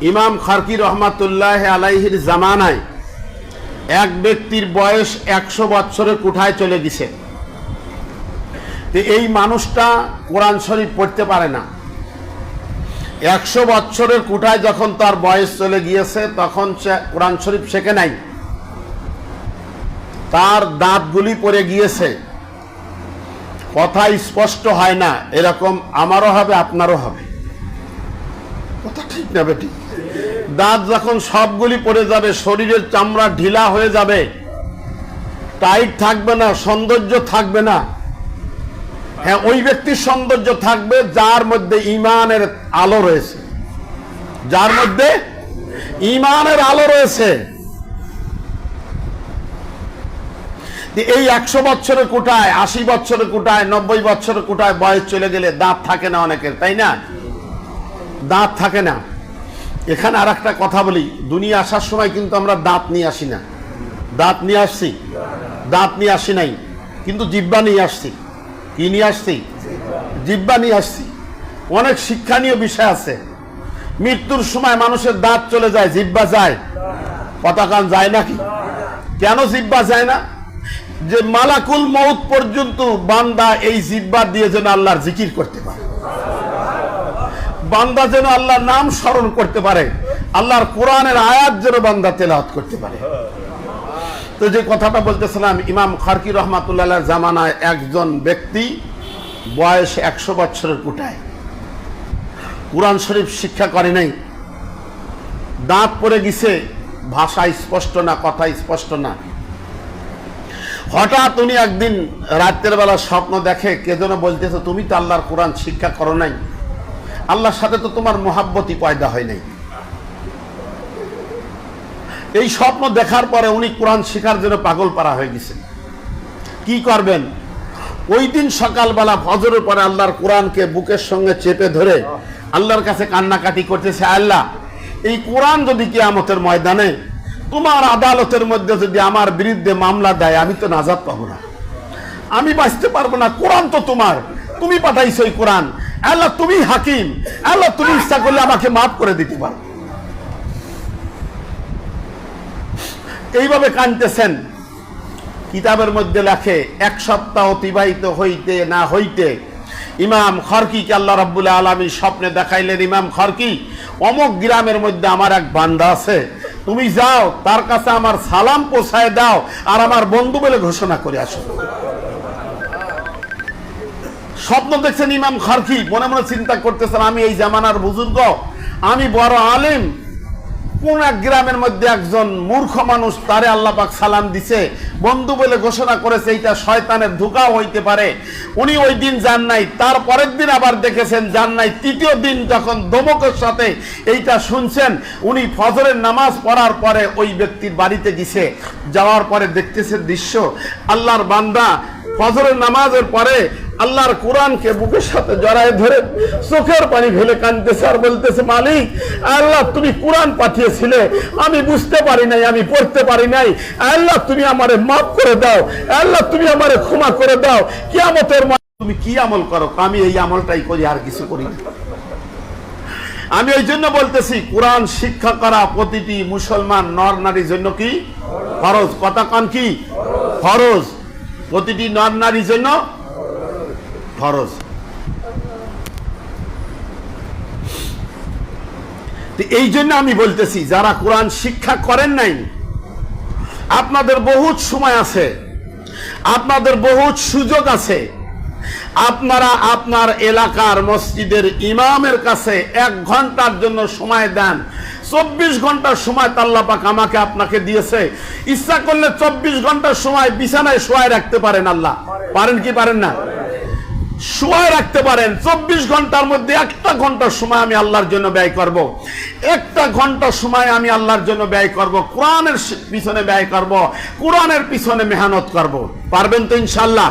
ইমাম খারকি রহমাতুল্লাহ আলাইহির জামানায় এক ব্যক্তির বয়স একশো বৎসরের কুঠায় চলে গেছে। এই মানুষটা কোরআন শরীফ পড়তে পারে না। একশো বৎসরের কুঠায় যখন তার বয়স চলে গিয়েছে, তখন সে কোরআন শরীফ শেখে নাই। তার দাঁতগুলি পড়ে গিয়েছে। কথা স্পষ্ট হয় না, এরকম আমারও হবে, আপনারও হবে। কথা ঠিক না। বেটি দাঁত যখন সবগুলি পড়ে যাবে, শরীরের চামড়া ঢিলা হয়ে যাবে। টাইট থাকবে না, সৌন্দর্য থাকবে না। হ্যাঁ ওই ব্যক্তির সৌন্দর্য থাকবে যার মধ্যে ইমানের আলো রয়েছে। যার মধ্যে ইমানের আলো রয়েছে। এই একশো বছরের কোটায়, আশি বছরের কোটায়, নব্বই বছরের কোটায় বয়স চলে গেলে দাঁত থাকে না অনেকের, তাই না? দাঁত থাকে না। এখানে আর একটা কথা বলি, দুনিয়া আসার সময় কিন্তু আমরা দাঁত নিয়ে আসি না। দাঁত নিয়ে আসছি? দাঁত নিয়ে আসি নাই। কিন্তু জিব্বা নিয়ে আসছি। কি নিয়ে আসছি? জিব্বা নিয়ে আসছি। অনেক শিক্ষণীয় বিষয় আছে। মৃত্যুর সময় মানুষের দাঁত চলে যায়, জিব্বা যায়। পতাকান যায় নাকি? কেন জিব্বা যায় না? যে মালাকুল মৌত পর্যন্ত বান্দা এই জিব্বা দিয়ে যেন আল্লাহর জিকির করতে পারে। বান্দা যেন আল্লাহর নাম স্মরণ করতে পারে, আল্লাহর কোরআনের আয়াত যেন বান্দা তেলাওয়াত করতে পারে। তো যে কথাটা বলতেছিলাম, ইমাম খারকি রহমাতুল্লাহ জামানায় একজন ব্যক্তি বয়স একশো বছরের কুটায়। কোরআন শরীফ শিক্ষা করে নাই। দাঁত পড়ে গেছে, ভাষা স্পষ্ট না, কথা স্পষ্ট না। হঠাৎ উনি একদিন রাত্রের বেলা স্বপ্ন দেখে, কে যেন বলতেছে, তুমি তো আল্লাহর কোরআন শিক্ষা করো নাই। আল্লাহর সাথে তো তোমার মোহাব্বতই পয়দা হয় নাই। এই স্বপ্ন দেখার পরে উনি কোরআন শেখার জন্য পাগল পারা হয়ে গেছেন। কি করবেন? ওই দিন সকালবেলা ফজরের পরে আল্লাহর কোরআনকে বুকের সঙ্গে চেপে ধরে আল্লাহর কাছে কান্নাকাটি করতেছে, আল্লাহ, এই কোরআন যদি কিয়ামতের ময়দানে তোমার আদালতের মধ্যে যদি আমার বিরুদ্ধে মামলা দেয়, আমি তো নাজাদ পাবো না। আমি বাঁচতে পারব না, কোরআন তো তোমার। তুমি পাঠাইছো এই কোরআন। আল্লাহ, তুমি হাকিম। আল্লাহ, তুমি ইচ্ছা করলে আমাকে মাফ করে দিতে পারো। এইভাবে কানতেছেন কিতাবের মধ্যে লেখে, এক সপ্তাহ অতিবাহিত হইতে না হইতে ইমাম খরকিকে আল্লাহ রাব্বুল আলমী স্বপ্নে দেখাইলেন, ইমাম খরকি, অমক গ্রামের মধ্যে আমার এক বান্দা আছে, তুমি যাও, তার কাছে আমার সালাম পোষায় দাও, আর আমার বন্ধু বলে ঘোষণা করে আসো। স্বপ্ন দেখছেন ইমাম খারকি, মনে মনে চিন্তা করতেছেন, আমি এই জামানার বুজুর্গ, আমি বড় আলিম। কোন এক গ্রামের মধ্যে একজন মূর্খ মানুষ তারে আল্লাহ পাক সালাম দিছে? বন্ধু বলে ঘোষণা করেছে, এইটা শয়তানের ধোকাও হইতে পারে। উনি ওই দিন যান নাই তার পরের দিন আবার দেখেছেন যান নাই। তৃতীয় দিন যখন দমকের সাথে এইটা শুনছেন, উনি ফজরের নামাজ পড়ার পরে ওই ব্যক্তির বাড়িতে গেছে। যাওয়ার পরে দেখতেছে দৃশ্য, আল্লাহর বান্দা ফজরের নামাজের পরে আল্লাহর কোরআনকে বুকের সাথে জড়ায় ধরে চোখের পানি ফেলে কানতেছে আর বলতেছে, মালিক, আল্লাহ তুমি কোরআন পাঠিয়েছিলে। আমি বুঝতে পারি নাই, আমি পড়তে পারি নাই। আল্লাহ তুমি আমারে মাফ করে দাও। আল্লাহ তুমি আমারে ক্ষমা করে দাও। কিয়ামতের মা- তুমি কি আমল করো? আমি এই আমলটাই করি, আর কিছু করি আমি ওই জন্য বলতেছি, কোরআন শিক্ষা করা প্রতিটি মুসলমান নর নারীর জন্য কি? ফরজ। কথা কান কি? ফরজ। প্রতিটি নর নারীর জন্য ফরজ। এই জন্য আমি বলতেছি, যারা কোরআন শিক্ষা করেন নাই, আপনাদের বহুত সময় আছে, আপনাদের বহুত সুযোগ আছে। আপনারা আপনার এলাকার মসজিদের ইমামের কাছে এক ঘণ্টার জন্য সময় দেন। চব্বিশ ঘণ্টার সময় তাল্লাপাক আমাকে আপনাকে দিয়েছে। ইচ্ছা করলে চব্বিশ ঘণ্টার সময় বিছানায় শোয়ায় রাখতে পারেন আল্লাহ। পারেন কি পারেন না? শোয়ায় রাখতে পারেন চব্বিশ ঘণ্টার মধ্যে একটা ঘণ্টার সময় আমি আল্লাহর জন্য ব্যয় করব। একটা ঘণ্টার সময় আমি আল্লাহর জন্য ব্যয় করব। কোরআনের পিছনে ব্যয় করব। কোরআনের পিছনে মেহনত করব। পারবেন তো ইনশাল্লাহ